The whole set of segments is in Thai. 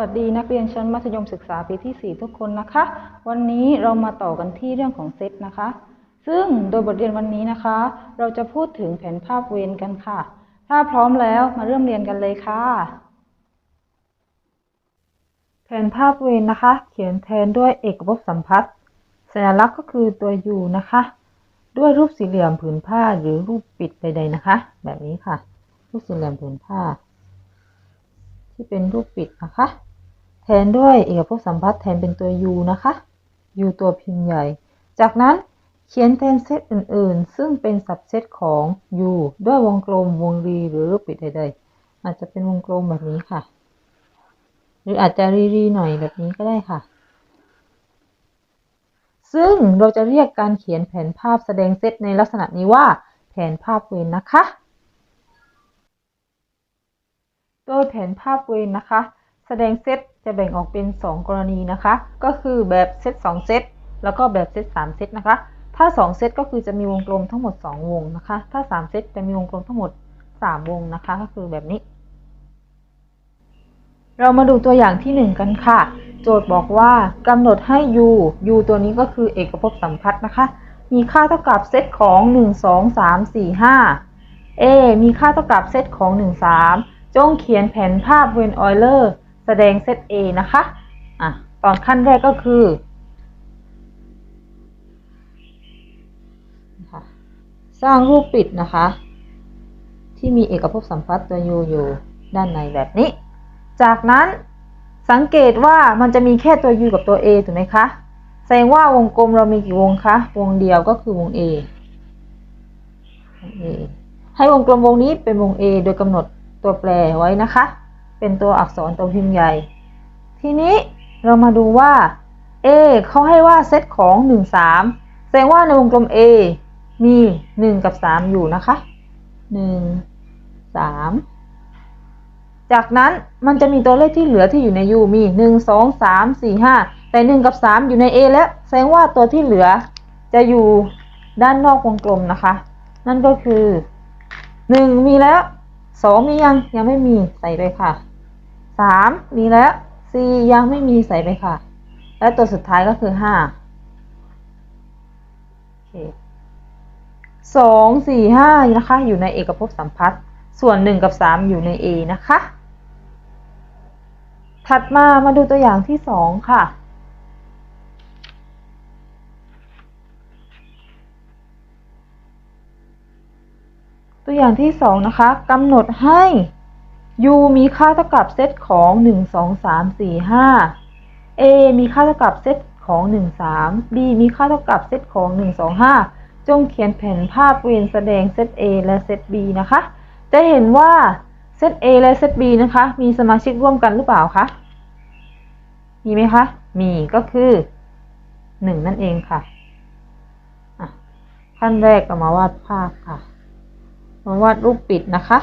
สวัสดีนักเรียนชั้นมัธยมศึกษาปีที่ 4 ทุกคนนะคะ วันนี้เรามาต่อกันที่เรื่องของเซตนะคะ ซึ่งโดยบทเรียนวันนี้นะคะ เราจะพูดถึงแผนภาพเวรกันค่ะ ถ้าพร้อมแล้วมาเริ่มเรียนกันเลยค่ะ แผนภาพเวรนะคะ เขียนแทนด้วยเอกภพสัมพัทธ์สัญลักษณ์ก็คือตัว U นะคะ ด้วยรูปสี่เหลี่ยมผืนผ้าหรือรูปปิดใดๆนะคะ แบบนี้ค่ะ รูปสี่เหลี่ยมผืนผ้าที่เป็นรูปปิดนะคะ แทนด้วยเอกภพสัมพัทธ์แทนเป็นตัว u นะคะ u ตัวพิมพ์ใหญ่ จากนั้นเขียนแทนเซตอื่นๆ ซึ่งเป็นสับเซตของ u ด้วยวงกลมวงรีหรือรูปปิดใดๆ อาจจะเป็นวงกลมแบบนี้ค่ะ หรืออาจจะรีๆหน่อยแบบนี้ก็ได้ค่ะ ซึ่งเราจะเรียกการเขียนแผนภาพแสดงเซตในลักษณะนี้ว่า แผนภาพเวรนะคะ โดยแผนภาพเวรนะคะ แสดงเซตจะแบ่งออกเป็น 2 กรณีนะคะ ก็คือแบบเซต2เซตแล้วก็แบบเซต3เซตนะคะ ถ้า 2 เซตก็คือจะมีวงกลมทั้งหมด 2 วงนะคะ ถ้า 3 เซตจะมีวงกลมทั้งหมด 3 วงนะคะ ก็คือแบบนี้ เรามาดูตัวอย่างที่ 1 กันค่ะ โจทย์บอกว่ากำหนดให้ u u ตัวนี้ก็คือเอกภพสัมพัทธ์นะคะ มีค่าเท่ากับเซตของ 1 2 3 4 5 a มีค่าเท่ากับเซตของ 1 3 จงเขียนแผนภาพเวนออยเลอร์ แสดงเซต A นะคะอะตอนขั้นแรกก็คือนะคะสร้างรูปปิดนะคะ ที่มีเอกภพสัมพัทธ์ตัว u อยู่ด้านในแบบนี้ จากนั้นสังเกตว่ามันจะมีแค่ตัว u กับตัว a ถูกไหมคะ แสดงว่าวงกลมเรามีกี่วงคะ วงเดียวก็คือวง a วง a ให้วงกลมวงนี้เป็นวง a โดยกำหนดตัวแปรไว้นะคะ เป็นตัวอักษรตัวพิมพ์ใหญ่ ทีนี้เรามาดูว่า a เขาให้ว่าเซตของ 1 3 แสดงว่าในวงกลม a มี 1 กับ 3 อยู่นะคะ 1 3 จากนั้นมันจะมีตัวเลขที่เหลือที่อยู่ใน u มี 1 2 3 4 5 แต่ 1 กับ 3 อยู่ใน a แล้วแสดงว่าตัวที่เหลือจะอยู่ด้านนอกวงกลมนะคะ นั่นก็คือ 1 มีแล้ว 2 มียังยังไม่มีใส่ไปค่ะ 3มีแล้ว4ยังไม่มีใส่ไปค่ะ และตัวสุดท้ายก็คือ5โอเคสองสี่ห้านะคะ อยู่ในเอกภพสัมพัทธ์ส่วน1กับ3อยู่ใน A นะคะ ถัดมามาดูตัวอย่างที่2ค่ะตัวอย่างที่ 2 นะคะกำหนดให้ u มีค่าเท่ากับเซตของ 1 2 3 4 5 a มีค่าเท่ากับเซตของ 1 3 b มีค่าเท่ากับเซตของ 1 2 5 จงเขียนแผนภาพเวรแสดงเซต a และเซต b นะคะ จะเห็นว่าเซต a และเซต b นะคะ มีสมาชิกร่วมกันหรือเปล่าคะ มีไหมคะ มีก็คือ 1 นั่นเองค่ะอะขั้นแรกก็มาวาดภาพค่ะ มาวาดรูปปิดนะคะ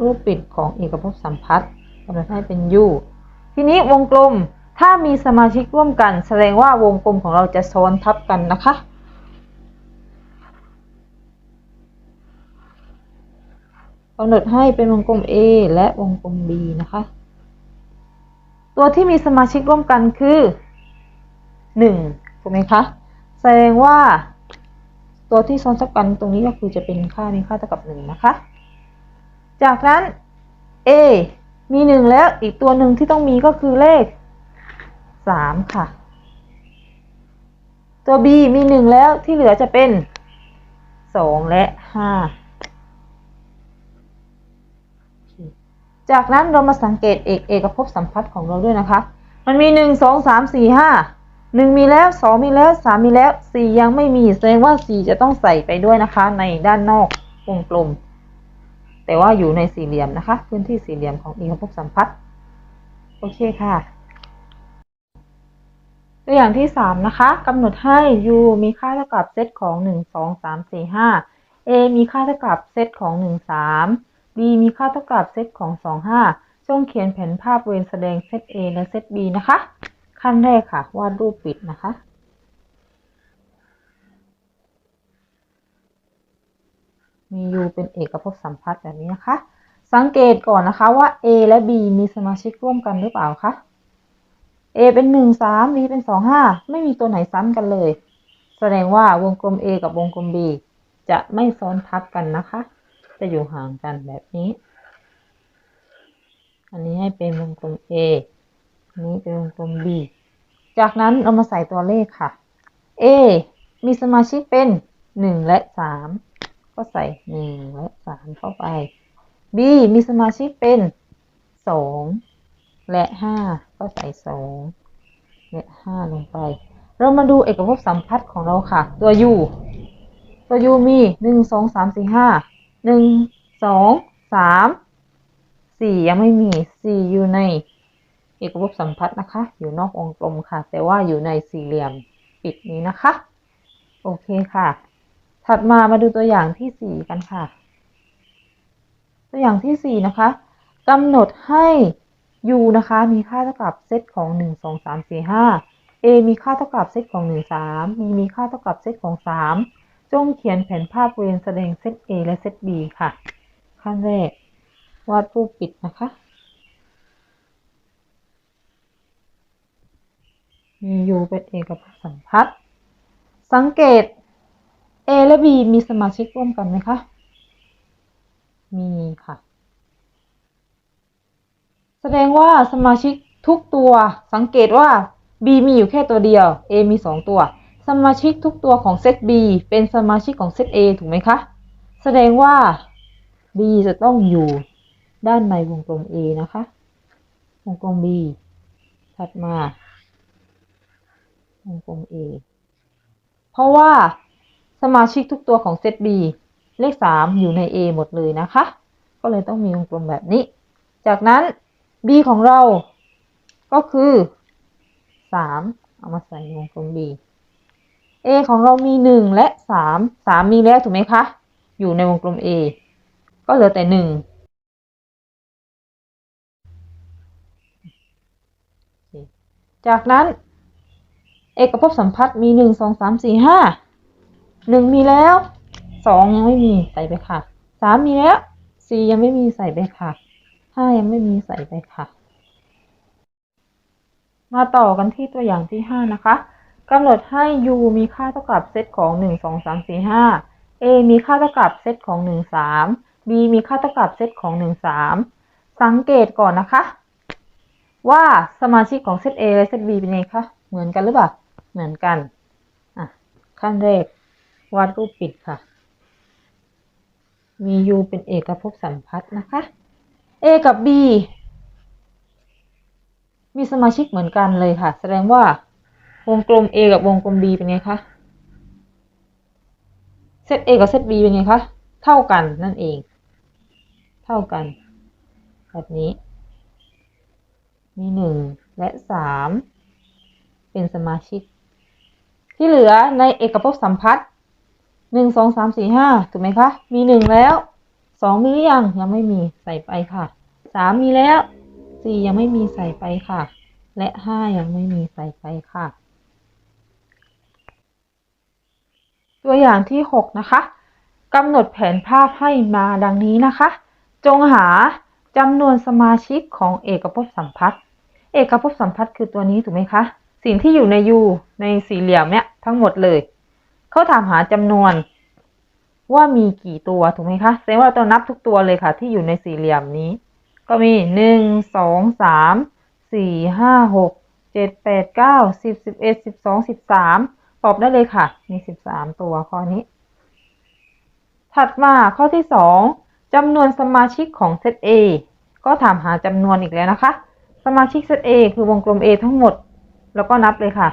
รูปปิดของเอกภพสัมพัทธ์กำหนดให้เป็น u ทีนี้วงกลมถ้ามีสมาชิกร่วมกัน แสดงว่าวงกลมของเราจะซ้อนทับกันนะคะ กำหนดให้เป็นวงกลม A และวงกลม B นะคะ ตัวที่มีสมาชิกร่วมกันคือ 1 ถูกไหมคะ แสดงว่าตัวที่ซ้อนทับกันตรงนี้ก็คือจะเป็นค่ามีค่าเท่ากับ 1 นะคะ จากนั้น A มีหนึ่งแล้วอีกตัวหนึ่งที่ต้องมีก็คือเลขสามค่ะ ตัว B มีหนึ่งแล้วที่เหลือจะเป็นสองและห้าจากนั้นเรามาสังเกตเอกเอกภพสัมพัทธ์ของเราด้วยนะคะ มันมีหนึ่งสองสามสี่ห้าหนึ่งมีแล้วสองมีแล้วสามมีแล้วสี่ยังไม่มีแสดงว่าสี่จะต้องใส่ไปด้วยนะคะในด้านนอกวงกลม แต่ว่าอยู่ในสี่เหลี่ยมนะคะ พื้นที่สี่เหลี่ยมของเอกภพสัมพัทธ์โอเคค่ะ ตัวอย่างที่สามนะคะกำหนดให้ u มีค่าเท่ากับเซตของหนึ่งสองสามสี่ห้า a มีค่าเท่ากับเซตของหนึ่งสาม b มีค่าเท่ากับเซตของสองห้าจงเขียนแผนภาพเวรแสดงเซต a และเซต b นะคะ ขั้นแรกค่ะ วาดรูปปิดนะคะ มี u เป็นเอกภพสัมพัทธ์แบบนี้นะคะสัสังเกตก่อนนะคะว่า A และ B มีสมาชิกร่วมกันหรือเปล่าคะ A เป็นหนึ่งสาม B เป็นสองห้าไม่มีตัวไหนซ้ำกันเลย แสดงว่าวงกลม A กับวงกลม B จะไม่ซ้อนทับกันนะคะ จะอยู่ห่างกันแบบนี้ อันนี้ให้เป็นวงกลม A อันนี้เป็นวงกลม B จากนั้นเรามาใส่ตัวเลขค่ะ A มีสมาชิกเป็นหนึ่งและสาม ก็ใส่หนึ่งและสามเข้าไป B มีสมาชิกเป็นสองและห้าก็ใส่สองและห้าลงไป เรามาดูเอกภพสัมพัทธ์ของเราค่ะ ตัว U ตัว U มีหนึ่งสองสามสี่ห้าหนึ่งสองสามสี่ยังไม่มีสี่อยู่ในเอกภพสัมพัทธ์นะคะ อยู่นอกวงกลมค่ะ แต่ว่าอยู่ในสี่เหลี่ยมปิดนี้นะคะ โอเคค่ะ ถัดมามาดูตัวอย่างที่สี่กันค่ะ ตัวอย่างที่สี่นะคะกำหนดให้ u นะคะ มีค่าเท่ากับเซตของหนึ่งสองสามสี่ห้า a มีค่าเท่ากับเซตของหนึ่งสาม b มีค่าเท่ากับเซตของสามจงเขียนแผนภาพบริเวณแสดงเซต a และเซต b ค่ะ ขั้นแรก วาดรูปปิดนะคะมี u เป็นเอกภพสัมพัทธ์สังเกต A และ B มีสมาชิกร่วมกันไหมคะ มีค่ะ แสดงว่าสมาชิกทุกตัวสังเกตว่า B มีอยู่แค่ตัวเดียว A มีสองตัว สมาชิกทุกตัวของเซต B เป็นสมาชิกของเซต A ถูกไหมคะ แสดงว่า B จะต้องอยู่ด้านในวงกลม A นะคะ วงกลม B ถัดมา วงกลม A เพราะว่า สมาชิกทุกตัวของเซต B เลข 3 อยู่ใน A หมดเลยนะคะ ก็เลยต้องมีวงกลมแบบนี้ จากนั้น B ของเรา ก็คือ 3 เอามาใส่วงกลม B A ของเรามี 1 และ 3 3 มีแล้วถูกไหมคะ อยู่ในวงกลม A ก็เหลือแต่ 1จากนั้น เอกภพสัมพัทธ์มีหนึ่งสองสามสี่ หนึ่งมีแล้วสองยังไม่มีใส่ไปค่ะสามมีแล้วสี่ยังไม่มีใส่ไปค่ะห้ายังไม่มีใส่ไปค่ะ มาต่อกันที่ตัวอย่างที่ห้านะคะกำหนดให้ u มีค่าเท่ากับเซตของหนึ่งสองสามสี่ห้า a มีค่าเท่ากับเซตของหนึ่งสาม b มีค่าเท่ากับเซตของหนึ่งสามสังเกตก่อนนะคะ ว่าสมาชิกของเซต A และเซต B เป็นไงคะเหมือนกันหรือเปล่าเหมือนกันอะขั้นแรก วาดรูปปิดค่ะ มี U เป็นเอกภพสัมพัทธ์นะคะ A กับ B มีสมาชิกเหมือนกันเลยค่ะ แสดงว่าวงกลม A กับวงกลม B เป็นไงคะเซต A กับเซต B เป็นไงคะเท่ากันนั่นเอง เท่ากัน แบบนี้ มีหนึ่งและสามเป็นสมาชิก ที่เหลือในเอกภพสัมพัทธ์ หนึ่งสองสามสี่ห้าถูกไหมคะ มีหนึ่งแล้วสองมีหรือยังยังไม่มีใส่ไปค่ะสามมีแล้วสี่ยังไม่มีใส่ไปค่ะ และห้ายังไม่มีใส่ไปค่ะ ตัวอย่างที่หกนะคะกำหนดแผนภาพให้มาดังนี้นะคะ จงหาจำนวนสมาชิกของเอกภพสัมพัทธ์เอกภพสัมพัทธ์คือตัวนี้ถูกไหมคะ สิ่งที่อยู่ใน U ในสี่เหลี่ยมเนี่ยทั้งหมดเลย เขาถามหาจำนวนว่ามีกี่ตัวถูกไหมคะแสดงว่าเราต้องนับทุกตัวเลยค่ะ ที่อยู่ในสี่เหลี่ยมนี้ ก็มีหนึ่งสองสามสี่ห้าหกเจ็ดแปดเก้าสิบสิบเอ็ดสิบสองสิบสามตอบได้เลยค่ะ มีสิบสามตัวข้อนี้ ถัดมาข้อที่สองจำนวนสมาชิกของเซต A ก็ถามหาจำนวนอีกแล้วนะคะ สมาชิกเซต A คือวงกลม A ทั้งหมด แล้วก็นับเลยค่ะ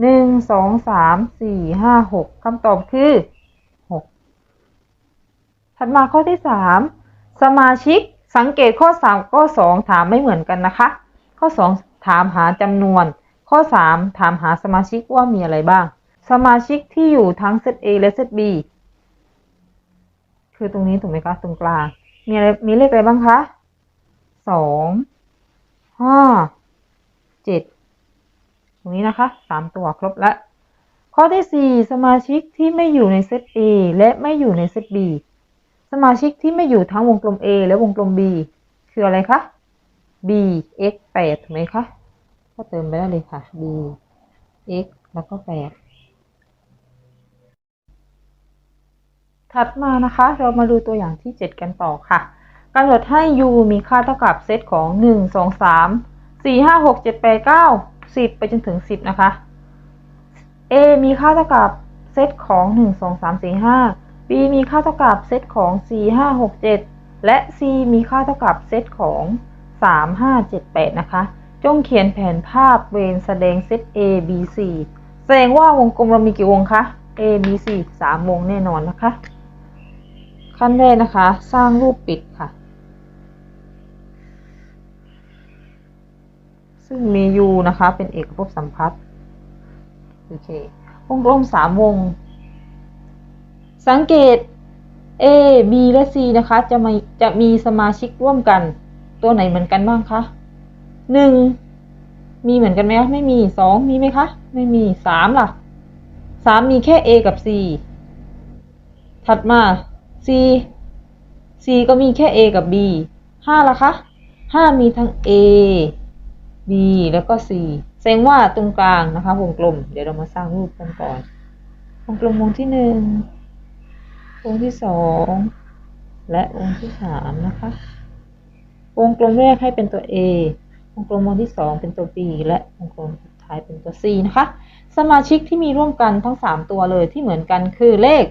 หนึ่งสองสามสี่ห้าหกคำตอบคือหกถัดมาข้อที่สามสมาชิกสังเกตข้อสามข้อสองถามไม่เหมือนกันนะคะ ข้อสองถามหาจำนวน ข้อสามถามหาสมาชิกว่ามีอะไรบ้าง สมาชิกที่อยู่ทั้งเซต A และเซต B คือตรงนี้ถูกไหมคะตรงกลาง มีอะไรมีเลขอะไรบ้างคะสองห้าเจ็ด รงนี้นะคะสามตัวครบแล้วข้อที่สี่สมาชิกที่ไม่อยู่ในเซต A และไม่อยู่ในเซต B สมาชิกที่ไม่อยู่ทั้งวงกลม A และวงกลม B คืออะไรคะ B x 8ถูกไหมคะ ก็เติมไปได้เลยค่ะ B x แล้วก็ 8 ถัดมานะคะ เรามาดูตัวอย่างที่ 7 กันต่อค่ะกำหนดให้ u มีค่าเท่ากับเซตของ 1 2 3 4 5 6 7 8 9 10 ไปจนถึง 10 นะคะ a มีค่าเท่ากับเซตของ 1 2 3 4 5 b มีค่าเท่ากับเซตของ 4 5 6 7 และ c มีค่าเท่ากับเซตของ 3 5 7 8 นะคะ จงเขียนแผนภาพเวรแสดงเซต a b c แสดงว่าวงกลมเรามีกี่วงคะ a b c 3 วงแน่นอนนะคะ ขั้นแรกนะคะ สร้างรูปปิดค่ะ ซึ่งมี u นะคะ เป็นเอกภพสัมพัทธ์โอเควงกลมสามวง สังเกต A B และ C นะคะ จะมีจะมีสมาชิกร่วมกัน ตัวไหนเหมือนกันบ้างคะหนึ่งมีเหมือนกันไหมคะไม่มีสองมีไหมคะ ไม่มีสามล่ะสามมีแค่ A กับ C ถัดมา C C ก็มีแค่ A กับ B ห้าล่ะคะห้ามีทั้ง A B แล้วก็ C แสดงว่าตรงกลางนะคะวงกลม เดี๋ยวเรามาสร้างรูปกันก่อน วงกลมวงที่หนึ่งวงที่สองและวงที่สามนะคะ วงกลมแรกให้เป็นตัว A วงกลมวงที่สองเป็นตัว B และวงกลมสุดท้ายเป็นตัว C นะคะ สมาชิกที่มีร่วมกันทั้งสามตัวเลยที่เหมือนกันคือเลข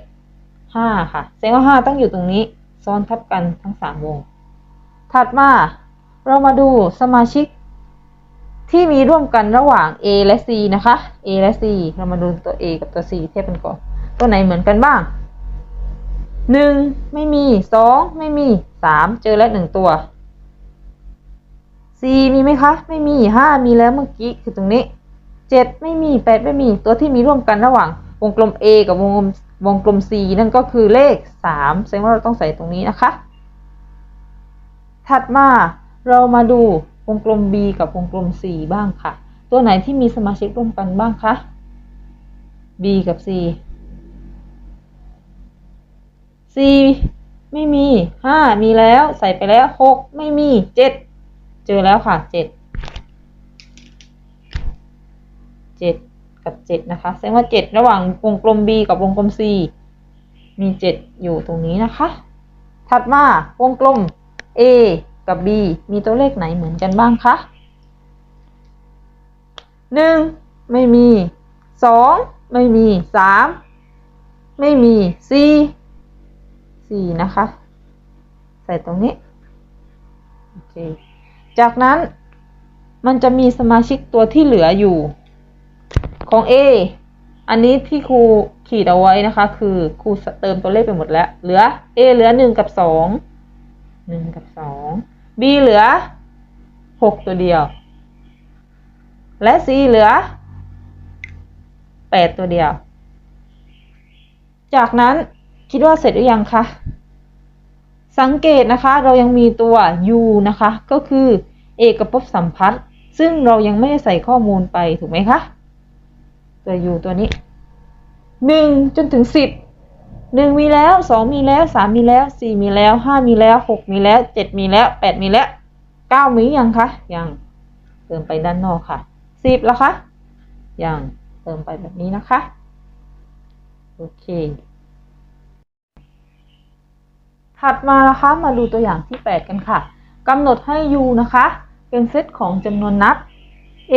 ห้าค่ะ แสดงว่าห้าต้องอยู่ตรงนี้ซ้อนทับกันทั้งสามวง ถัดมาเรามาดูสมาชิก ที่มีร่วมกันระหว่าง A และ C นะคะ A และ C เรามาดูตัว A กับตัว C เทียบกันก่อน ตัวไหนเหมือนกันบ้างหนึ่งไม่มีสองไม่มีสามเจอแล้วหนึ่งตัว C มีไหมคะ ไม่มีห้ามีแล้วเมื่อกี้คือตรงนี้เจ็ดไม่มีแปดไม่มี ตัวที่มีร่วมกันระหว่างวงกลม A กับวงกลมวงกลม C นั่นก็คือเลขสามแสดงว่าเราต้องใส่ตรงนี้นะคะ ถัดมาเรามาดู วงกลม B กับวงกลม C บ้างค่ะ ตัวไหนที่มีสมาชิกร่วมกันบ้างคะ B กับ C C ไม่มีห้ามีแล้วใส่ไปแล้วหกไม่มีเจ็ดเจอแล้วค่ะเจ็ดเจ็ดกับเจ็ดนะคะ แสดงว่าเจ็ดระหว่างวงกลม B กับวงกลม C มีเจ็ดอยู่ตรงนี้นะคะ ถัดมาวงกลม A กับ B มีตัวเลขไหนเหมือนกันบ้างคะหนึ่งไม่มีสองไม่มีสามไม่มีสี่สี่นะคะ ใส่ตรงนี้ โอเค จากนั้นมันจะมีสมาชิกตัวที่เหลืออยู่ ของ A อันนี้ที่ครูขีดเอาไว้นะคะ คือครูเติมตัวเลขไปหมดแล้ว เหลือ A เหลือหนึ่งกับสองหนึ่งกับสอง B เหลือหกตัวเดียว และ C เหลือแปดตัวเดียว จากนั้นคิดว่าเสร็จหรือยังคะ สังเกตนะคะเรายังมีตัว u นะคะ ก็คือเอกภพสัมพัทธ์ซึ่งเรายังไม่ได้ใส่ข้อมูลไปถูกไหมคะ ตัว u ตัวนี้หนึ่งจนถึงสิบ หนึ่งมีแล้วสองมีแล้วสามมีแล้วสี่มีแล้วห้ามีแล้วหกมีแล้วเจ็ดมีแล้วแปดมีแล้วเก้ามียังคะยังเติมไปด้านนอกค่ะสิบแล้วคะยังเติมไปแบบนี้นะคะ โอเค ถัดมานะคะมาดูตัวอย่างที่ 8 กันค่ะกำหนดให้ u นะคะ เป็นเซตของจำนวนนับ a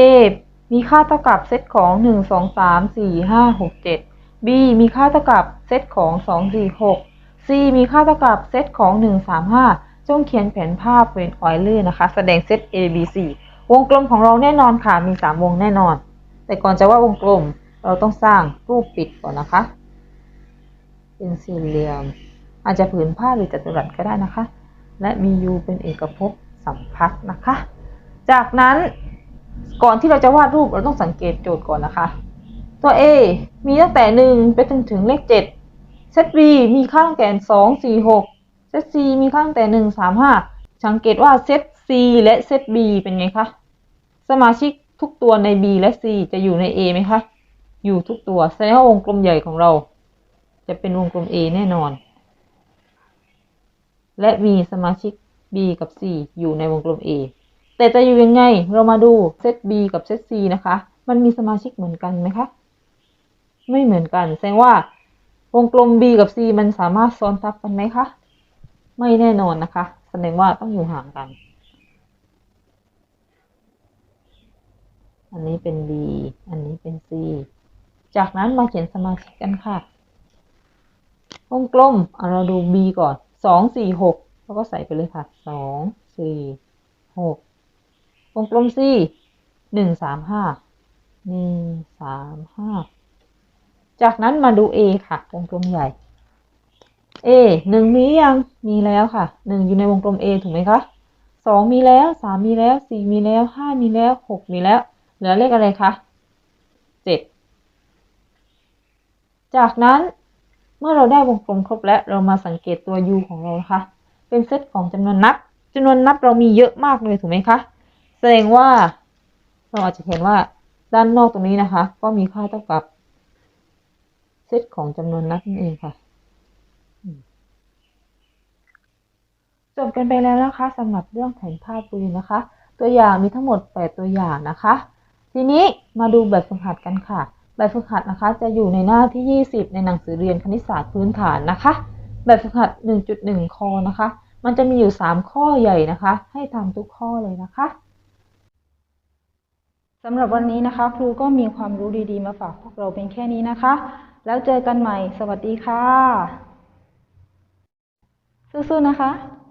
มีค่าเท่ากับเซตของ 1 2 3 4 5 6 7 b มีค่าเท่ากับเซตของ 2 4 6 c มีค่าเท่ากับเซตของ 1 3 5 จงเขียนแผนภาพเวนออยเลอร์นะคะ แสดงเซต a b c วงกลมของเราแน่นอนค่ะ มี 3 วงแน่นอน แต่ก่อนจะว่าวงกลม เราต้องสร้างรูปปิดก่อนนะคะ เป็นสี่เหลี่ยม อาจจะผืนผ้าหรือจัตุรัสก็ได้นะคะ และมี u เป็นเอกภพสัมพัทธ์นะคะ จากนั้นก่อนที่เราจะวาดรูปเราต้องสังเกตโจทย์ก่อนนะคะ ตัว A มีตั้งแต่หนึ่งไปจนถึงเลขเจ็ดเซต B มีค่าตั้งแต่สองสี่หกเซต C มีค่าตั้งแต่หนึ่งสามห้าสังเกตว่าเซต C และเซต B เป็นไงคะ สมาชิกทุกตัวใน B และ C จะอยู่ใน A ไหมคะ อยู่ทุกตัว แสดงว่าวงกลมใหญ่ของเรา จะเป็นวงกลม A แน่นอน และมีสมาชิก b กับ c อยู่ในวงกลม a แต่จะอยู่ยังไง เรามาดูเซต b กับเซต c นะคะ มันมีสมาชิกเหมือนกันไหมคะ ไม่เหมือนกัน แสดงว่า วงกลม b กับ c มันสามารถซ้อนทับกันไหมคะ ไม่แน่นอนนะคะ แสดงว่าต้องอยู่ห่างกัน อันนี้เป็น b อันนี้เป็น c จากนั้นมาเขียนสมาชิกกันค่ะ วงกลมเอาเราดู b ก่อนสองสี่หกแล้วก็ใส่ไปเลยค่ะสองสี่หกวงกลม c หนึ่งสามห้าหนึ่งสามห้า จากนั้นมาดู a ค่ะ วงกลมใหญ่ a หนึ่งมียัง มีแล้วค่ะหนึ่งอยู่ในวงกลม a ถูกไหมคะสองมีแล้วสามมีแล้วสี่มีแล้วห้ามีแล้วหกมีแล้ว เหลือเลขอะไรคะเจ็ดจากนั้นเมื่อเราได้วงกลมครบแล้วเรามาสังเกตตัว u ของเรานะคะเป็นเซตของจำนวนนับจำนวนนับเรามีเยอะมากเลยถูกไหมคะแสดงว่า เราอาจจะเห็นว่าด้านนอกตรงนี้นะคะ ก็มีค่าเท่ากับ ซตของจำนวนนับนั่นเองค่ะอืมจบกันไปแล้วนะคะสำหรับเรื่องแผนภาพปืนนะคะ ตัวอย่างมีทั้งหมด 8 ตัวอย่างนะคะ ทีนี้มาดูแบบฝึกหัดกันค่ะ แบบฝึกหัดนะคะ จะอยู่ในหน้าที่ 20 ในหนังสือเรียนคณิตศาสตร์พื้นฐานนะคะ แบบฝึกหัด 1.1คอนะคะ มันจะมีอยู่ 3 ข้อใหญ่นะคะ ให้ทำทุกข้อเลยนะคะสำหรับวันนี้นะคะ ครูก็มีความรู้ดีๆ มาฝากพวกเราเป็นแค่นี้นะคะ แล้วเจอกันใหม่ สวัสดีค่ะ สู้ๆนะคะ